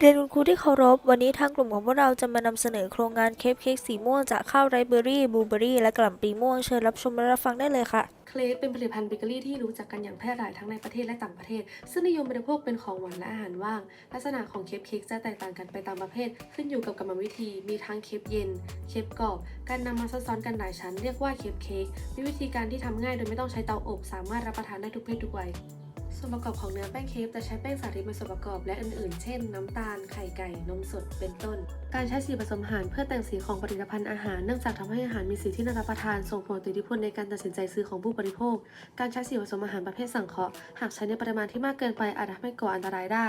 เรียนคุณครูที่เคารพ วันนี้ทางกลุ่มของพวกเราจะมานำเสนอโครงงานเคปเค้กสีม่วงจากข้าวไรเบอรี่บลูเบอรี่และกล่ำปีม่วงเชิญรับชมและรับฟังได้เลยค่ะ เคลฟเป็นผลิตภัณฑ์เบเกอรี่ที่รู้จักกันอย่างแพร่หลายทั้งในประเทศและต่างประเทศ ซึ่งนิยมบริโภคเป็นของหวานและอาหารว่าง ลักษณะของเคปเค้กจะแตกต่างกันไปตามประเภท ขึ้นอยู่กับกรรมวิธี มีทั้งเคปเย็น เคปกรอบ การนำมาซับซ้อนกันหลายชั้น เรียกว่าเคปเค้ก มีวิธีการที่ทำง่ายโดยไม่ต้องใช้เตาอบ สามารถรับประทานได้ทุกเพศทุกวัย ส่วนประกอบของเนื้อแป้งเค้กจะใช้แป้งสาลีเป็นส่วนประกอบและอื่นๆ เช่น น้ำตาล ไข่ไก่ นมสด เป็นต้น การใช้สีผสมอาหารเพื่อแต่งสีของผลิตภัณฑ์อาหาร เนื่องจากทำให้อาหารมีสีที่น่ารับประทาน ส่งผลต่ออิทธิพลในการตัดสินใจซื้อของผู้บริโภค การใช้สีผสมอาหารประเภทสังเคราะห์ หากใช้ในปริมาณที่มากเกินไปอาจทำให้ก่ออันตรายได้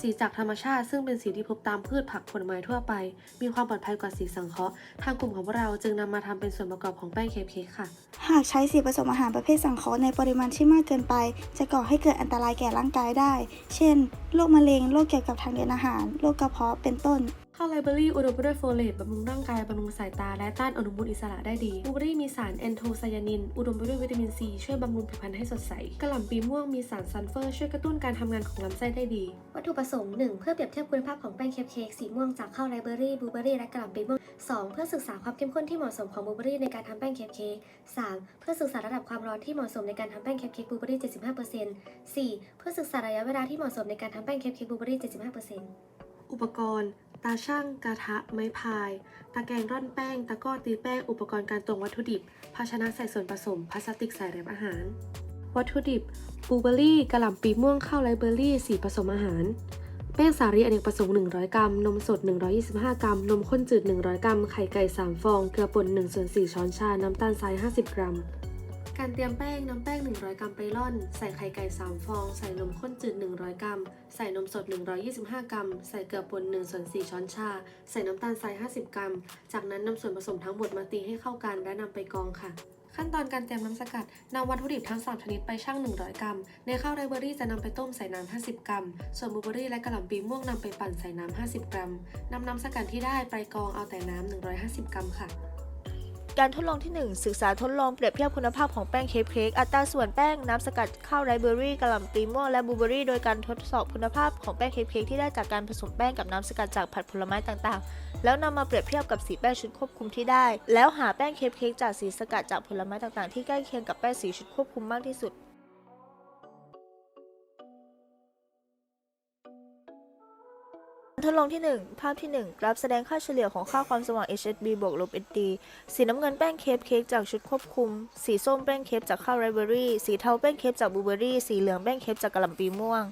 สีจากธรรมชาติ ซึ่งเป็นสีที่พบตามพืชผักผลไม้ทั่วไป มีความปลอดภัยกว่าสีสังเคราะห์ ทางกลุ่มของเราจึงนำมาทำเป็นส่วนประกอบของแป้งเคปเค้กค่ะ หากใช้สีผสมอาหารประเภทสังเคราะห์ในปริมาณที่มากเกินไป จะก่อให้เกิดอันตรายแก่ร่างกายได้ เช่น โรคมะเร็ง โรคเกี่ยวกับทางเดินอาหาร โรคกระเพาะ เป็นต้น ข้าวไลเบอรี่อุดมไปด้วยโฟเลตบำรุงร่างกายบำรุงสายตาและต้านอนุมูลอิสระได้ดีบลูเบอรี่มีสารแอนโทไซยานิน อุดมไปด้วยวิตามินซีช่วยบำรุงผิวพรรณให้สดใสกระหล่ำปีม่วงมีสารซัลเฟอร์ช่วยกระตุ้นการทำงานของลำไส้ได้ดี วัตถุประสงค์ 1. เพื่อเปรียบเทียบคุณภาพของแป้งเคปเค้กสีม่วงจากข้าวไรเบอรี่บลูเบอรี่และกระหล่ำปีม่วง 2. เพื่อศึกษาความเข้มข้นที่เหมาะสมของบลูเบอรี่ในการทำแป้งเคปเค้ก 3. เพื่อศึกษาระดับความร้อนที่เหมาะสมในการทำแป้งเคปเค้กบลูเบอรี่75% 4. เพื่อศึกษาระยะเวลาที่เหมาะสมในการทำแป้งเคปเค้กบลูเบอรี่75%อุปกรณ์ ตาช่างกระทะ ไม้พาย ตะแกรงร่อนแป้ง ตะกร้อตีแป้ง อุปกรณ์การตวงวัตถุดิบ ภาชนะใส่ส่วนผสม พลาสติกใส่แรมอาหาร วัตถุดิบบลูเบอรี่กระหล่ำปีม่วงข้าวไรเบอรี่สีผสมอาหาร แป้งสาลีอเนกประสงค์ 100 กรัม นมสด 125 กรัม นมข้นจืด 100 กรัม ไข่ไก่ 3 ฟอง เกลือป่น1ส่วน4ช้อนชา น้ำตาลทราย 50 กรัม การเตรียมแป้งน้ำแป้ง 100 กรัมไปร่อน ใส่ไข่ไก่ 3 ฟอง ใส่นมข้นจืด 100 กรัม ใส่นมสด 125 กรัม ใส่เกลือป่น1ส่วน4ช้อนชา ใส่น้ำตาลทราย 50 กรัม จากนั้นนำส่วนผสมทั้งหมดมาตีให้เข้ากันและนำไปกรองค่ะขั้นตอนการเตรียมน้ำสกัดนำวัตถุดิบทั้ง 3 ชนิดไปชั่ง 100 กรัม ในข้าวไรเบอรี่จะนำไปต้มใส่น้ำ 50 กรัม ส่วนบลูเบอรี่และกระหล่ำปีม่วงนำไปปั่นใส่น้ำ 50 กรัมนำน้ำสกัดที่ได้ไปกรองเอาแต่น้ำ 150 กรัมค่ะ การทดลองที่ 1 ศึกษาทดลองเปรียบเทียบคุณภาพของแป้งเคปเค้กอัตราส่วนแป้งน้ำสกัดข้าวไรเบอรี่กะหล่ำปีม่วงและบลูเบอรี่โดยการทดสอบคุณภาพของแป้งเคปเค้กที่ได้จากการผสมแป้งกับน้ำสกัดจากผัดผลไม้ต่างๆ แล้วนำมาเปรียบเทียบกับสีแป้งชุดควบคุมที่ได้ แล้วหาแป้งเคปเค้กจากสีสกัดจากผลไม้ต่างๆ ที่ใกล้เคียงกับแป้งสีชุดควบคุมมากที่สุด ทดลองที่ 1 ภาพที่ 1 กราฟแสดงค่าเฉลี่ยของค่าความสว่าง HSB บวกลบ SD สีน้ำเงินแป้งเคปเค้กจากชุดควบคุม สีส้มแป้งเคปจากข้าวไรเบอรี่ สีเทาแป้งเคปจากบลูเบอรี่ สีเหลืองแป้งเคปจากกะหล่ำปีม่วง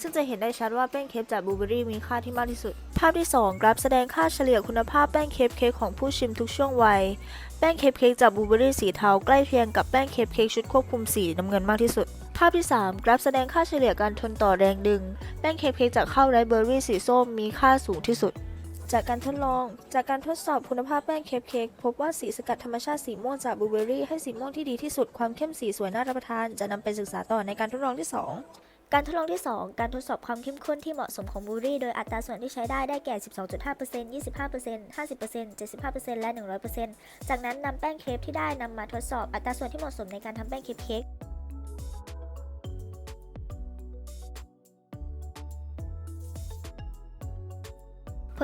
ซึ่งจะเห็นได้ชัดว่าแป้งเคปจากบลูเบอรี่มีค่าที่มากที่สุด ภาพที่ 2 กราฟแสดงค่าเฉลี่ยคุณภาพแป้งเคปเค้กของผู้ชิมทุกช่วงวัย แป้งเคปเค้กจากบลูเบอรี่สีเทาใกล้เคียงกับแป้งเคปเค้กชุดควบคุมสีน้ำเงินมากที่สุดาพที่ 3 กราฟแสดงค่าเฉลี่ยการทนต่อแรงดึง แป้งเคปเค้กจากข้าวไรเบอร์รี่สีส้มมีค่าสูงที่สุด จากการทดลอง จากการทดสอบคุณภาพแป้งเคปเค้กพบว่าสีสกัดธรรมชาติสีม่วงจากบลูเบอร์รี่ให้สีม่วงที่ดีที่สุดความเข้มสีสวยน่ารับประทาน จะนำไปศึกษาต่อในการทดลองที่ 2การทดลองที่ 2 การทดสอบความเข้มข้นที่เหมาะสมของบลูเบอรี่ โดยอัตราส่วนที่ใช้ได้ได้แก่ 12.5% 25% 50% 75%และ 100%จากนั้นนำแป้งเคปที่ได้นำมาทดสอบอัตราส่วนที่เหมาะสมในการทำแป้งเคปเค้ก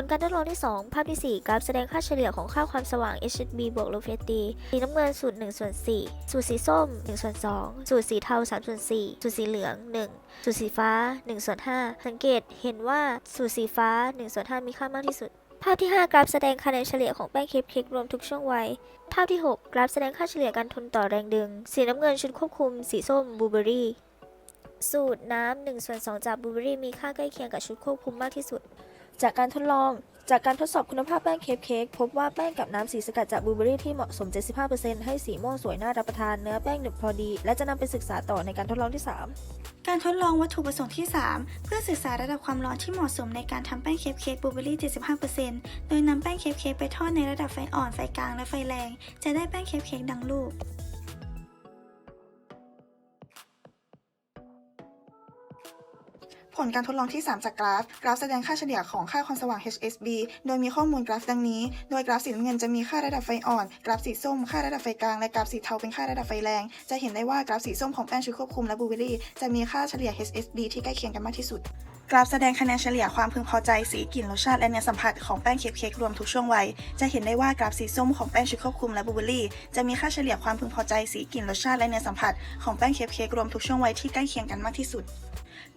ลการทดลองที่ 2 ภาพที่ 4 กราฟแสดงค่าเฉลี่ยของค่าความสว่าง HSB บวกลบ FD สีน้ำเงินสูตร1ส่วน4สูตรสีส้ม1ส่วน2สูตรสีเทา3ส่วน4สูตรสีเหลือง 1 สูตรสีฟ้า1ส่วน5สังเกตเห็นว่าสูตรสีฟ้า1ส่วน5มีค่ามากที่สุด ภาพที่ 5 กราฟแสดงคะแนนเฉลี่ยของแป้งเคปเค้กรวมทุกช่วงวัยภาพที่ 6 กราฟแสดงค่าเฉลี่ยการทนต่อแรงดึง สีน้ำเงินชุดควบคุม สีส้มบลูเบอรี่สูตรน้ำ1ส่วน2จากบลูเบอรี่มีค่าใกล้เคียงกับชุดควบคุมมากที่สุด จากการทดลอง จากการทดสอบคุณภาพแป้งเคปเค้กพบว่าแป้งกับน้ำสีสกัดจากบลูเบอรี่ที่เหมาะสม 75%ให้สีม่วงสวยน่ารับประทานเนื้อแป้งหนึบพอดี และจะนำไปศึกษาต่อในการทดลองที่ 3การทดลองวัตถุประสงค์ที่ 3 เพื่อศึกษาระดับความร้อนที่เหมาะสมในการทำแป้งเคปเค้กบลูเบอรี่ 75%โดยนำแป้งเคปเค้กไปทอดในระดับไฟอ่อน ไฟกลาง และไฟแรง จะได้แป้งเคปเค้กดังรูป ผลการทดลองที่ 3 จากกราฟ กราฟแสดงค่าเฉลี่ยของค่าความสว่าง HSB โดยมีข้อมูลกราฟดังนี้ โดยกราฟสีน้ำเงินจะมีค่าระดับไฟอ่อน กราฟสีส้ม ค่าระดับไฟกลาง และกราฟสีเทาเป็นค่าระดับไฟแรง จะเห็นได้ว่ากราฟสีส้มของแป้งชุดควบคุมและบูเบอรี่จะมีค่าเฉลี่ย HSB ที่ใกล้เคียงกันมากที่สุด กราฟแสดงคะแนนเฉลี่ยความพึงพอใจสีกลิ่นรสชาติและเนื้อสัมผัสของแป้งเค้กเค้กรวมทุกช่วงวัย จะเห็นได้ว่ากราฟสีส้มของแป้งชุดควบคุมและบูเบอรี่จะมีค่าเฉลี่ยความพึงพอใจสีกลิ่นรสชาติและเนื้อสัมผัสของแป้งเค้กรวมทุกช่วงวัยที่ใกล้เคียงกันมากที่สุด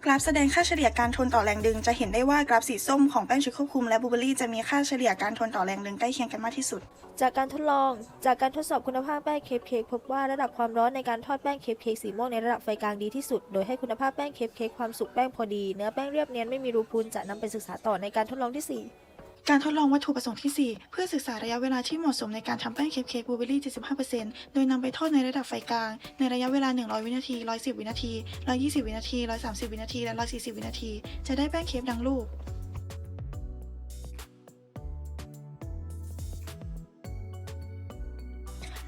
กราฟแสดงค่าเฉลี่ยการทนต่อแรงดึง จะเห็นได้ว่ากราฟสีส้มของแป้งชุดควบคุมและบูเบอรี่จะมีค่าเฉลี่ยการทนต่อแรงดึงใกล้เคียงกันมากที่สุด จากการทดลอง จากการทดสอบคุณภาพแป้งเคปเค้กพบว่าระดับความร้อนในการทอดแป้งเคปเค้กสีม่วงในระดับไฟกลางดีที่สุด โดยให้คุณภาพแป้งเคปเค้กความสุกแป้งพอดี เนื้อแป้งเรียบเนียนไม่มีรูพุนจะนำไปศึกษาต่อในการทดลองที่ 4 การทดลองวัตถุประสงค์ที่ 4 เพื่อศึกษาระยะเวลาที่เหมาะสมในการทำแป้งเค้กเค้กบลูเบอร์รี่ 75%โดยนำไปทอดในระดับไฟกลาง ในระยะเวลา 100 วินาที 110 วินาที 120 วินาที 130 วินาที และ 140 วินาที จะได้แป้งเค้กดังรูป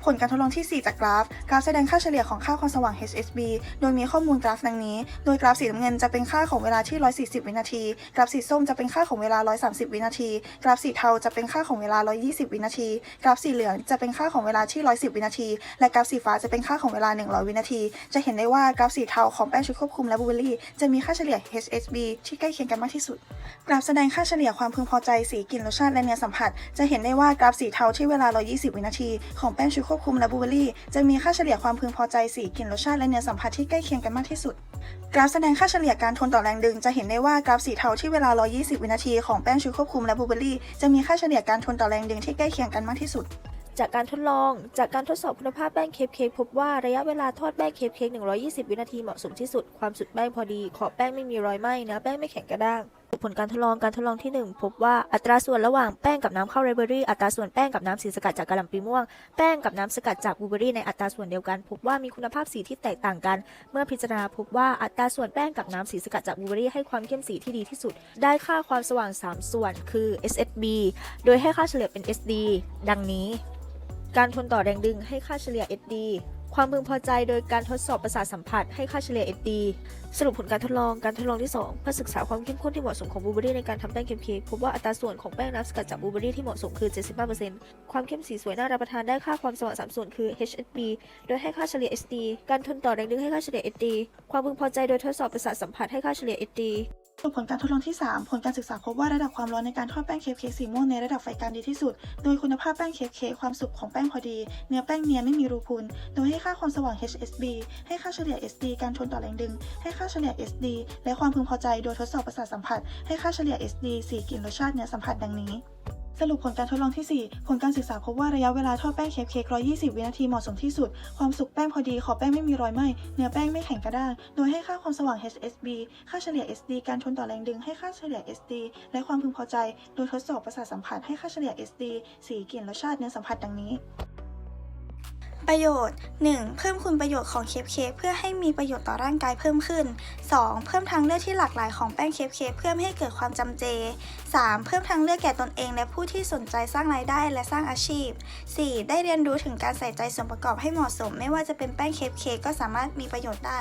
ผลการทดลองที่ 4 จากกราฟ กราฟแสดงค่าเฉลี่ยของค่าความสว่าง HSB โดยมีข้อมูลกราฟดังนี้ โดยกราฟสีน้ำเงินจะเป็นค่าของเวลาที่ 140 วินาที กราฟสีส้มจะเป็นค่าของเวลา 130 วินาที กราฟสีเทาจะเป็นค่าของเวลา 120 วินาที กราฟสีเหลืองจะเป็นค่าของเวลาที่ 110 วินาที และกราฟสีฟ้าจะเป็นค่าของเวลา 100 วินาที จะเห็นได้ว่ากราฟสีเทาของแป้งชุดควบคุมและบูเบอร์รี่ จะมีค่าเฉลี่ย HSB ที่ใกล้เคียงกันมากที่สุด กราฟแสดงค่าเฉลี่ยความพึงพอใจสีกลิ่นรสชาติและเนื้อสัมผัส จะเห็นได้ว่ากราฟสีเทาที่เวลา 120 วินาทีของแป้งชุดควบควบคุมและบลูเบอร์รี่จะมีค่าเฉลี่ยความพึงพอใจสีกลิ่นรสชาติและเนื้อสัมผัสที่ใกล้เคียงกันมากที่สุด กราฟแสดงค่าเฉลี่ยการทนต่อแรงดึง จะเห็นได้ว่ากราฟสีเทาที่เวลา 120 วินาทีของแป้งชุดควบคุมและบลูเบอร์รี่จะมีค่าเฉลี่ยการทนต่อแรงดึงที่ใกล้เคียงกันมากที่สุดจากการทดลอง จากการทดสอบคุณภาพแป้งเคปเค้กพบว่าระยะเวลาทอดแป้งเคปเค้ก120 วินาทีเหมาะสมที่สุด ความสุดแป้งพอดี ขอบแป้งไม่มีรอยไหม้เนื้อแป้งไม่แข็งกระด้าง ผลการทดลองการทดลองที่ 1 พบว่าอัตราส่วนระหว่างแป้งกับน้ำข้าวไรเบอรี่ อัตราส่วนแป้งกับน้ำสีสกัดจากกะหล่ำปีม่วง แป้งกับน้ำสกัดจากบลูเบอรี่ในอัตราส่วนเดียวกัน พบว่ามีคุณภาพสีที่แตกต่างกัน เมื่อพิจารณาพบว่าอัตราส่วนแป้งกับน้ำสีสกัดจากบลูเบอรี่ให้ความเข้มสีที่ดีที่สุด ได้ค่าความสว่าง 3 ส่วนคือ SSB โดยให้ค่าเฉลี่ยเป็น SD ดังนี้ การทนต่อแรงดึงให้ค่าเฉลี่ย SD ความพึงพอใจโดยการทดสอบประสาทสัมผัสให้ค่าเฉลี่ย SD สรุปผลการทดลองการทดลองที่ 2 เพื่อศึกษาความเข้มข้นที่เหมาะสมของบลูเบอรี่ในการทำแป้งเค้กพบว่าอัตราส่วนของแป้งน้ำสกัดจากบลูเบอรี่ที่เหมาะสมคือ 75%ความเข้มสีสวยน่ารับประทานได้ค่าความสว่าง3ส่วนคือ HSB โดยให้ค่าเฉลี่ย SD การทนต่อแรงดึงให้ค่าเฉลี่ย SD ความพึงพอใจโดยทดสอบประสาทสัมผัสให้ค่าเฉลี่ย SD สรุปผลการทดลองที่ 3 ผลการศึกษาพบว่าระดับความร้อนในการทอดแป้งเค้กเค้กสีม่วงในระดับไฟกลางดีที่สุด โดยคุณภาพแป้งเค้กเค้กความสุกของแป้งพอดี เนื้อแป้งเนียนไม่มีรูพุน โดยให้ค่าความสว่าง HSB ให้ค่าเฉลี่ย SD การทนต่อแรงดึง ให้ค่าเฉลี่ย SD และความพึงพอใจ โดยทดสอบประสาทสัมผัส ให้ค่าเฉลี่ย SD สีกลิ่นรสชาติเนื้อสัมผัสดังนี้ สรุปผลการทดลองที่ 4 ผลการศึกษาพบว่าระยะเวลาทอดแป้งเค้กเค้ก120 วินาทีเหมาะสมที่สุด ความสุกแป้งพอดี ขอบแป้งไม่มีรอยไหม้ เนื้อแป้งไม่แข็งกระด้าง โดยให้ค่าความสว่าง HSB ค่าเฉลี่ย SD การทนต่อแรงดึง ให้ค่าเฉลี่ย SD และความพึงพอใจ โดยทดสอบประสาทสัมผัสให้ค่าเฉลี่ย SD สี กลิ่น รสชาติ เนื้อสัมผัสดังนี้ ประโยชน์ 1. เพิ่มคุณประโยชน์ของเคปเค้กเพื่อให้มีประโยชน์ต่อร่างกายเพิ่มขึ้น 2. เพิ่มทางเลือกที่หลากหลายของแป้งเคปเค้กเพื่อไม่ให้เกิดความจำเจ 3. เพิ่มทางเลือกแก่ตนเองและผู้ที่สนใจสร้างรายได้และสร้างอาชีพ 4. ได้เรียนรู้ถึงการใส่ใจส่วนประกอบให้เหมาะสม ไม่ว่าจะเป็นแป้งเคปเค้กก็สามารถมีประโยชน์ได้